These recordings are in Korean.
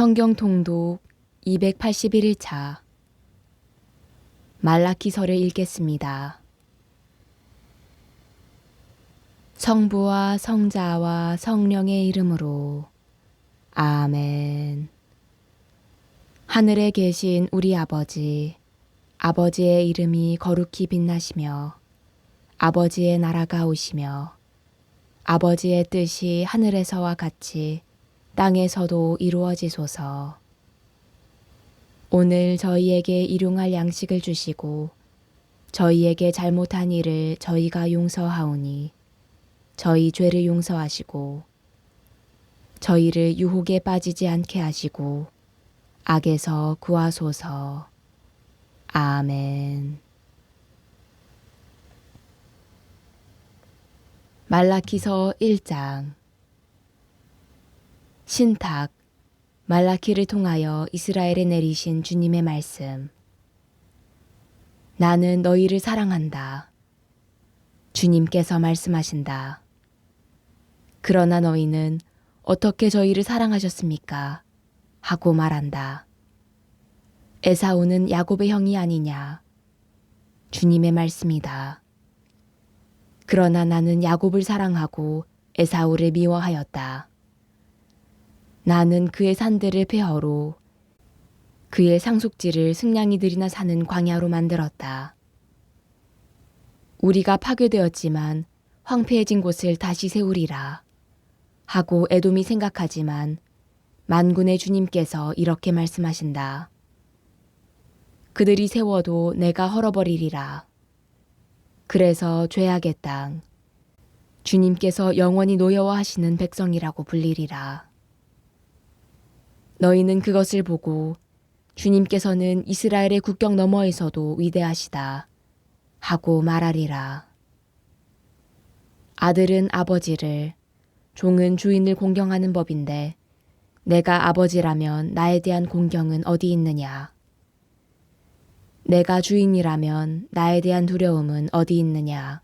성경 통독 281일차 말라키서를 읽겠습니다. 성부와 성자와 성령의 이름으로 아멘. 하늘에 계신 우리 아버지, 아버지의 이름이 거룩히 빛나시며 아버지의 나라가 오시며 아버지의 뜻이 하늘에서와 같이 땅에서도 이루어지소서. 오늘 저희에게 일용할 양식을 주시고 저희에게 잘못한 일을 저희가 용서하오니 저희 죄를 용서하시고 저희를 유혹에 빠지지 않게 하시고 악에서 구하소서. 아멘. 말라키서 1장 신탁 말라키를 통하여 이스라엘에 내리신 주님의 말씀 나는 너희를 사랑한다. 주님께서 말씀하신다. 그러나 너희는 어떻게 저희를 사랑하셨습니까? 하고 말한다. 에사우는 야곱의 형이 아니냐? 주님의 말씀이다. 그러나 나는 야곱을 사랑하고 에사우를 미워하였다. 나는 그의 산들을 폐허로 그의 상속지를 승냥이들이나 사는 광야로 만들었다. 우리가 파괴되었지만 황폐해진 곳을 다시 세우리라. 하고 에돔이 생각하지만 만군의 주님께서 이렇게 말씀하신다. 그들이 세워도 내가 헐어버리리라. 그래서 죄악의 땅, 주님께서 영원히 노여워하시는 백성이라고 불리리라. 너희는 그것을 보고 주님께서는 이스라엘의 국경 너머에서도 위대하시다. 하고 말하리라. 아들은 아버지를, 종은 주인을 공경하는 법인데, 내가 아버지라면 나에 대한 공경은 어디 있느냐? 내가 주인이라면 나에 대한 두려움은 어디 있느냐?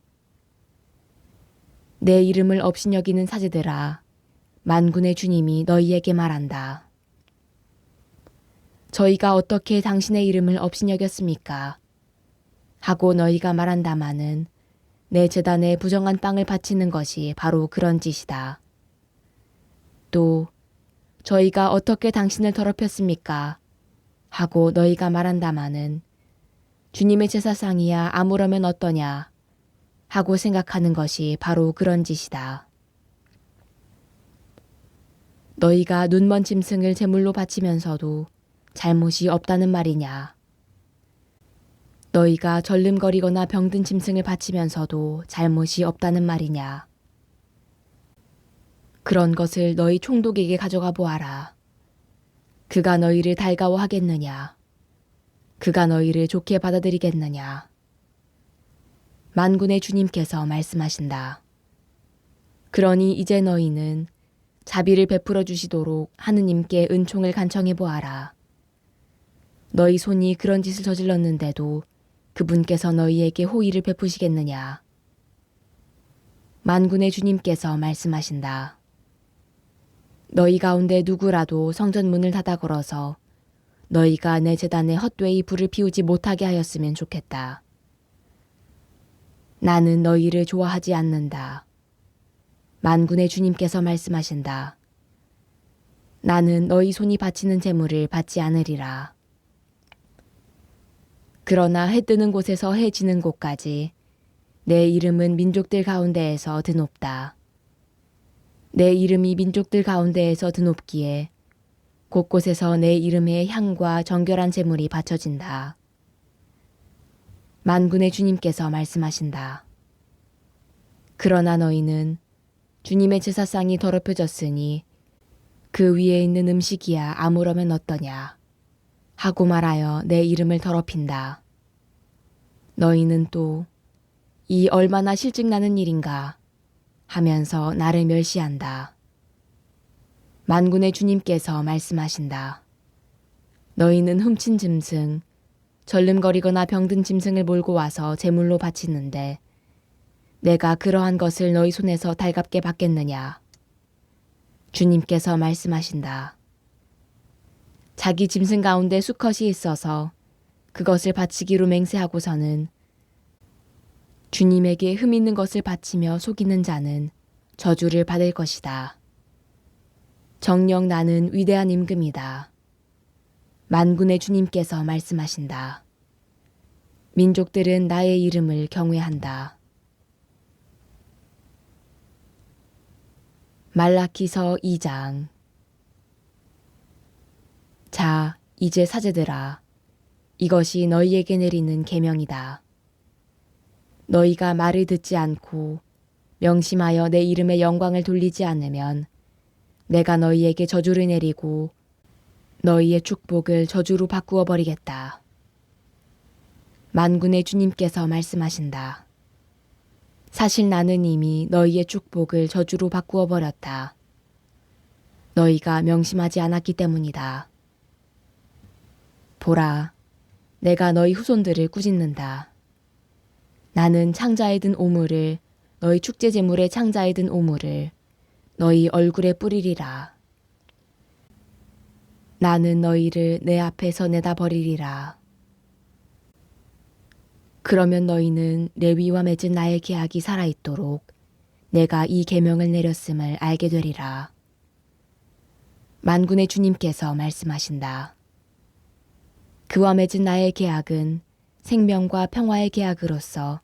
내 이름을 업신여기는 사제들아, 만군의 주님이 너희에게 말한다. 저희가 어떻게 당신의 이름을 업신여겼습니까? 하고 너희가 말한다마는 내 재단에 부정한 빵을 바치는 것이 바로 그런 짓이다. 또 저희가 어떻게 당신을 더럽혔습니까? 하고 너희가 말한다마는 주님의 제사상이야 아무러면 어떠냐? 하고 생각하는 것이 바로 그런 짓이다. 너희가 눈먼 짐승을 제물로 바치면서도 잘못이 없다는 말이냐? 너희가 절름거리거나 병든 짐승을 바치면서도 잘못이 없다는 말이냐? 그런 것을 너희 총독에게 가져가 보아라. 그가 너희를 달가워하겠느냐? 그가 너희를 좋게 받아들이겠느냐? 만군의 주님께서 말씀하신다. 그러니 이제 너희는 자비를 베풀어 주시도록 하느님께 은총을 간청해 보아라. 너희 손이 그런 짓을 저질렀는데도 그분께서 너희에게 호의를 베푸시겠느냐? 만군의 주님께서 말씀하신다. 너희 가운데 누구라도 성전 문을 닫아 걸어서 너희가 내 재단에 헛되이 불을 피우지 못하게 하였으면 좋겠다. 나는 너희를 좋아하지 않는다. 만군의 주님께서 말씀하신다. 나는 너희 손이 바치는 재물을 받지 않으리라. 그러나 해 뜨는 곳에서 해 지는 곳까지 내 이름은 민족들 가운데에서 드높다. 내 이름이 민족들 가운데에서 드높기에 곳곳에서 내 이름의 향과 정결한 제물이 바쳐진다. 만군의 주님께서 말씀하신다. 그러나 너희는 주님의 제사상이 더럽혀졌으니 그 위에 있는 음식이야 아무러면 어떠냐. 하고 말하여 내 이름을 더럽힌다. 너희는 또 이 얼마나 실증나는 일인가 하면서 나를 멸시한다. 만군의 주님께서 말씀하신다. 너희는 훔친 짐승, 절름거리거나 병든 짐승을 몰고 와서 제물로 바치는데 내가 그러한 것을 너희 손에서 달갑게 받겠느냐? 주님께서 말씀하신다. 자기 짐승 가운데 수컷이 있어서 그것을 바치기로 맹세하고서는 주님에게 흠 있는 것을 바치며 속이는 자는 저주를 받을 것이다. 정녕 나는 위대한 임금이다. 만군의 주님께서 말씀하신다. 민족들은 나의 이름을 경외한다. 말라키서 2장 자, 이제 사제들아. 이것이 너희에게 내리는 계명이다. 너희가 말을 듣지 않고 명심하여 내 이름의 영광을 돌리지 않으면 내가 너희에게 저주를 내리고 너희의 축복을 저주로 바꾸어 버리겠다. 만군의 주님께서 말씀하신다. 사실 나는 이미 너희의 축복을 저주로 바꾸어 버렸다. 너희가 명심하지 않았기 때문이다. 보라, 내가 너희 후손들을 꾸짖는다. 나는 창자에 든 오물을 너희 축제 제물의 창자에 든 오물을 너희 얼굴에 뿌리리라. 나는 너희를 내 앞에서 내다 버리리라. 그러면 너희는 레위와 맺은 나의 계약이 살아있도록 내가 이 계명을 내렸음을 알게 되리라. 만군의 주님께서 말씀하신다. 그와 맺은 나의 계약은 생명과 평화의 계약으로서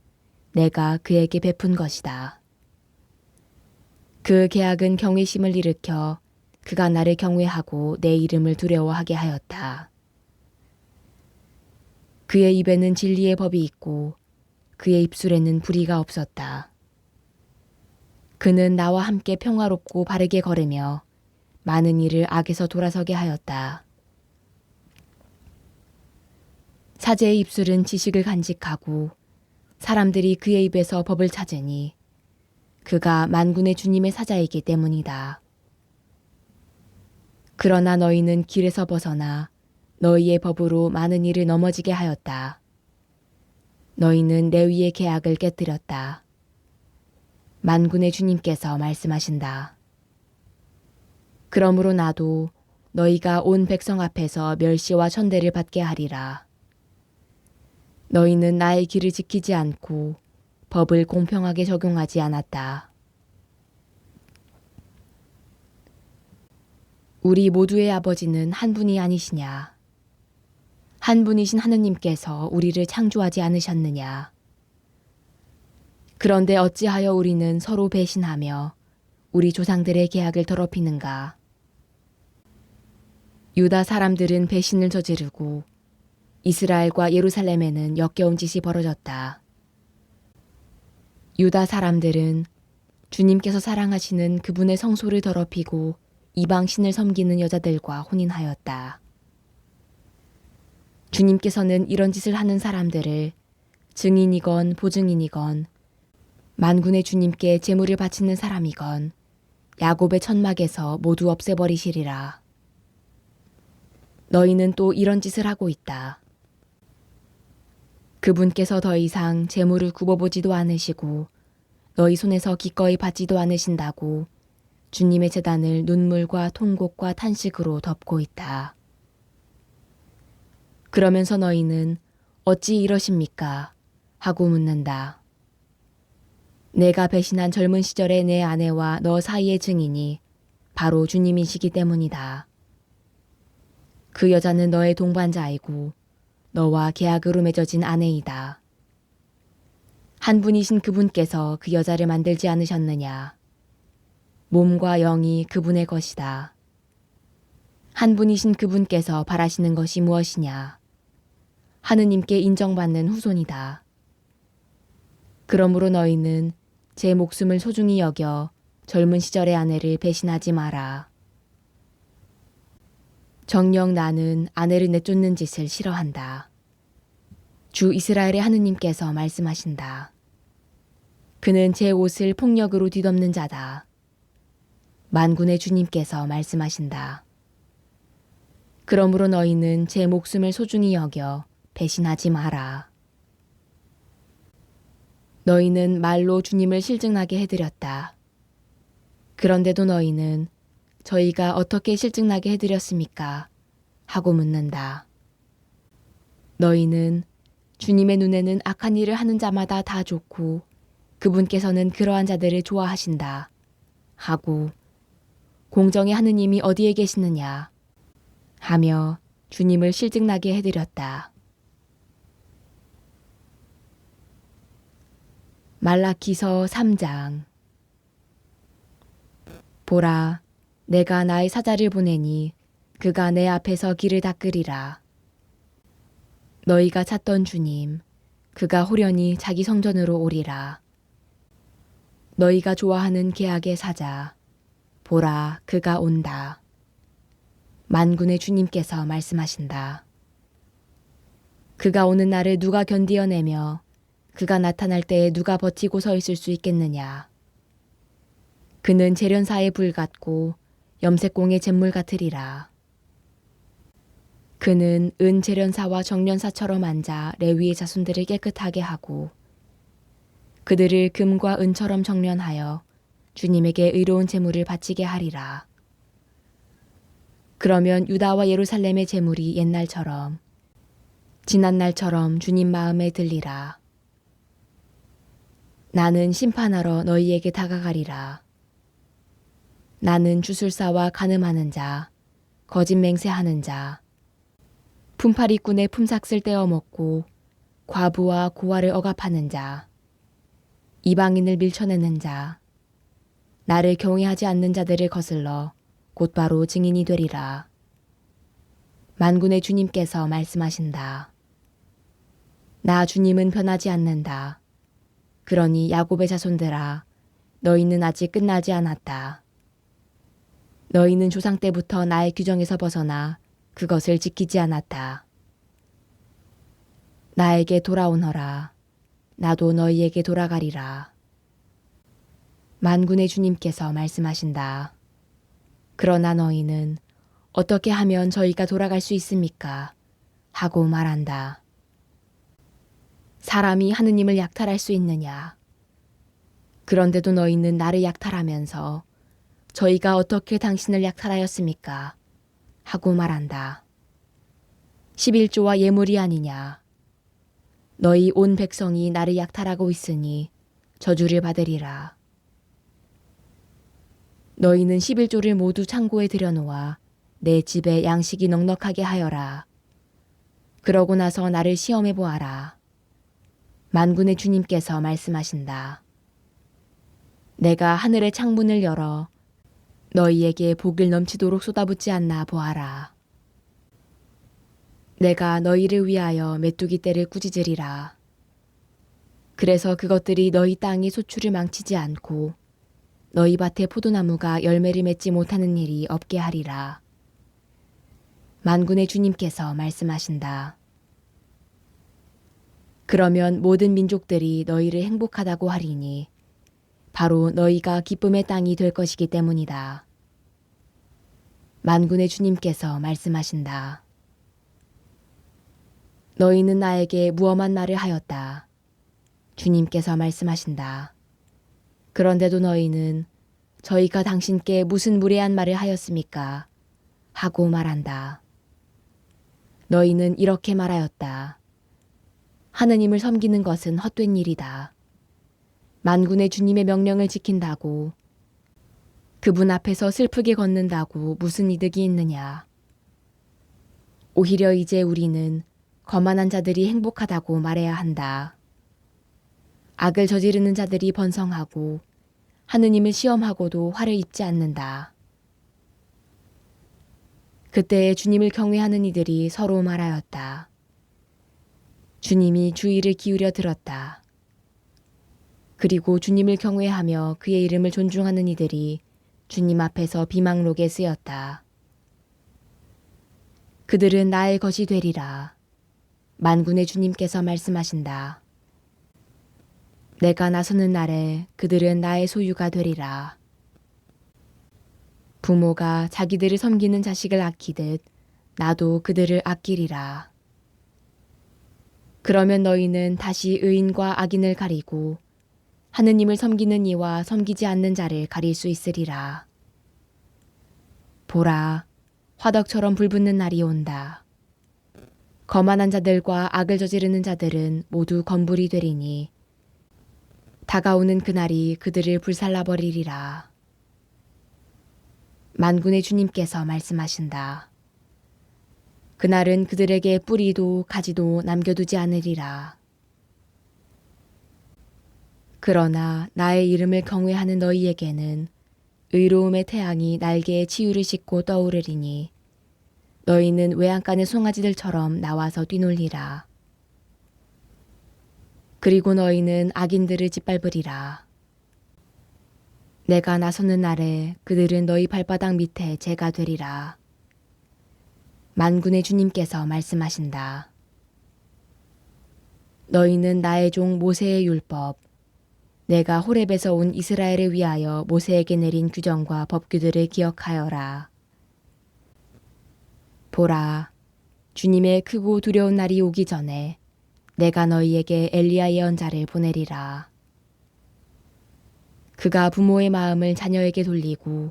내가 그에게 베푼 것이다. 그 계약은 경외심을 일으켜 그가 나를 경외하고 내 이름을 두려워하게 하였다. 그의 입에는 진리의 법이 있고 그의 입술에는 불의가 없었다. 그는 나와 함께 평화롭고 바르게 걸으며 많은 일을 악에서 돌아서게 하였다. 사제의 입술은 지식을 간직하고 사람들이 그의 입에서 법을 찾으니 그가 만군의 주님의 사자이기 때문이다. 그러나 너희는 길에서 벗어나 너희의 법으로 많은 일을 넘어지게 하였다. 너희는 레위의 계약을 깨뜨렸다. 만군의 주님께서 말씀하신다. 그러므로 나도 너희가 온 백성 앞에서 멸시와 천대를 받게 하리라. 너희는 나의 길을 지키지 않고 법을 공평하게 적용하지 않았다. 우리 모두의 아버지는 한 분이 아니시냐? 한 분이신 하느님께서 우리를 창조하지 않으셨느냐? 그런데 어찌하여 우리는 서로 배신하며 우리 조상들의 계약을 더럽히는가? 유다 사람들은 배신을 저지르고 이스라엘과 예루살렘에는 역겨운 짓이 벌어졌다. 유다 사람들은 주님께서 사랑하시는 그분의 성소를 더럽히고 이방 신을 섬기는 여자들과 혼인하였다. 주님께서는 이런 짓을 하는 사람들을 증인이건 보증인이건 만군의 주님께 제물을 바치는 사람이건 야곱의 천막에서 모두 없애버리시리라. 너희는 또 이런 짓을 하고 있다. 그분께서 더 이상 재물을 굽어보지도 않으시고 너희 손에서 기꺼이 받지도 않으신다고 주님의 재단을 눈물과 통곡과 탄식으로 덮고 있다. 그러면서 너희는 어찌 이러십니까? 하고 묻는다. 내가 배신한 젊은 시절의 내 아내와 너 사이의 증인이 바로 주님이시기 때문이다. 그 여자는 너의 동반자이고 너와 계약으로 맺어진 아내이다. 한 분이신 그분께서 그 여자를 만들지 않으셨느냐? 몸과 영이 그분의 것이다. 한 분이신 그분께서 바라시는 것이 무엇이냐? 하느님께 인정받는 후손이다. 그러므로 너희는 제 목숨을 소중히 여겨 젊은 시절의 아내를 배신하지 마라. 정녕 나는 아내를 내쫓는 짓을 싫어한다. 주 이스라엘의 하느님께서 말씀하신다. 그는 제 옷을 폭력으로 뒤덮는 자다. 만군의 주님께서 말씀하신다. 그러므로 너희는 제 목숨을 소중히 여겨 배신하지 마라. 너희는 말로 주님을 실증나게 해드렸다. 그런데도 너희는 저희가 어떻게 실증나게 해드렸습니까? 하고 묻는다. 너희는 주님의 눈에는 악한 일을 하는 자마다 다 좋고 그분께서는 그러한 자들을 좋아하신다. 하고 공정의 하느님이 어디에 계시느냐 하며 주님을 실증나게 해드렸다. 말라기서 3장 보라 내가 나의 사자를 보내니 그가 내 앞에서 길을 닦으리라. 너희가 찾던 주님 그가 호련히 자기 성전으로 오리라. 너희가 좋아하는 계약의 사자 보라 그가 온다. 만군의 주님께서 말씀하신다. 그가 오는 날을 누가 견디어내며 그가 나타날 때에 누가 버티고 서 있을 수 있겠느냐. 그는 재련사의 불 같고 염색공의 잿물 같으리라. 그는 은 재련사와 정련사처럼 앉아 레위의 자손들을 깨끗하게 하고 그들을 금과 은처럼 정련하여 주님에게 의로운 제물을 바치게 하리라. 그러면 유다와 예루살렘의 제물이 옛날처럼 지난 날처럼 주님 마음에 들리라. 나는 심판하러 너희에게 다가가리라. 나는 주술사와 가늠하는 자, 거짓 맹세하는 자, 품팔이꾼의 품삯을 떼어먹고 과부와 고아를 억압하는 자, 이방인을 밀쳐내는 자, 나를 경외하지 않는 자들을 거슬러 곧바로 증인이 되리라. 만군의 주님께서 말씀하신다. 나 주님은 변하지 않는다. 그러니 야곱의 자손들아 너희는 아직 끝나지 않았다. 너희는 조상 때부터 나의 규정에서 벗어나 그것을 지키지 않았다. 나에게 돌아오너라. 나도 너희에게 돌아가리라. 만군의 주님께서 말씀하신다. 그러나 너희는 어떻게 하면 저희가 돌아갈 수 있습니까? 하고 말한다. 사람이 하느님을 약탈할 수 있느냐? 그런데도 너희는 나를 약탈하면서 저희가 어떻게 당신을 약탈하였습니까? 하고 말한다. 11조와 예물이 아니냐? 너희 온 백성이 나를 약탈하고 있으니 저주를 받으리라. 너희는 11조를 모두 창고에 들여놓아 내 집에 양식이 넉넉하게 하여라. 그러고 나서 나를 시험해 보아라. 만군의 주님께서 말씀하신다. 내가 하늘의 창문을 열어 너희에게 복을 넘치도록 쏟아붓지 않나 보아라. 내가 너희를 위하여 메뚜기 떼를 꾸짖으리라. 그래서 그것들이 너희 땅의 소출을 망치지 않고 너희 밭에 포도나무가 열매를 맺지 못하는 일이 없게 하리라. 만군의 주님께서 말씀하신다. 그러면 모든 민족들이 너희를 행복하다고 하리니 바로 너희가 기쁨의 땅이 될 것이기 때문이다. 만군의 주님께서 말씀하신다. 너희는 나에게 무엄한 말을 하였다. 주님께서 말씀하신다. 그런데도 너희는 저희가 당신께 무슨 무례한 말을 하였습니까? 하고 말한다. 너희는 이렇게 말하였다. 하느님을 섬기는 것은 헛된 일이다. 만군의 주님의 명령을 지킨다고 그분 앞에서 슬프게 걷는다고 무슨 이득이 있느냐. 오히려 이제 우리는 거만한 자들이 행복하다고 말해야 한다. 악을 저지르는 자들이 번성하고 하느님을 시험하고도 화를 입지 않는다. 그때에 주님을 경외하는 이들이 서로 말하였다. 주님이 주의를 기울여 들었다. 그리고 주님을 경외하며 그의 이름을 존중하는 이들이 주님 앞에서 비망록에 쓰였다. 그들은 나의 것이 되리라. 만군의 주님께서 말씀하신다. 내가 나서는 날에 그들은 나의 소유가 되리라. 부모가 자기들을 섬기는 자식을 아끼듯 나도 그들을 아끼리라. 그러면 너희는 다시 의인과 악인을 가리고 하느님을 섬기는 이와 섬기지 않는 자를 가릴 수 있으리라. 보라, 화덕처럼 불붙는 날이 온다. 거만한 자들과 악을 저지르는 자들은 모두 건불이 되리니 다가오는 그날이 그들을 불살라 버리리라. 만군의 주님께서 말씀하신다. 그날은 그들에게 뿌리도 가지도 남겨두지 않으리라. 그러나 나의 이름을 경외하는 너희에게는 의로움의 태양이 날개에 치유를 싣고 떠오르리니 너희는 외양간의 송아지들처럼 나와서 뛰놀리라. 그리고 너희는 악인들을 짓밟으리라. 내가 나서는 날에 그들은 너희 발바닥 밑에 재가 되리라. 만군의 주님께서 말씀하신다. 너희는 나의 종 모세의 율법, 내가 호렙에서 온 이스라엘을 위하여 모세에게 내린 규정과 법규들을 기억하여라. 보라, 주님의 크고 두려운 날이 오기 전에 내가 너희에게 엘리야 예언자를 보내리라. 그가 부모의 마음을 자녀에게 돌리고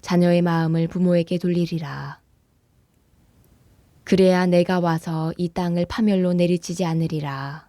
자녀의 마음을 부모에게 돌리리라. 그래야 내가 와서 이 땅을 파멸로 내리치지 않으리라.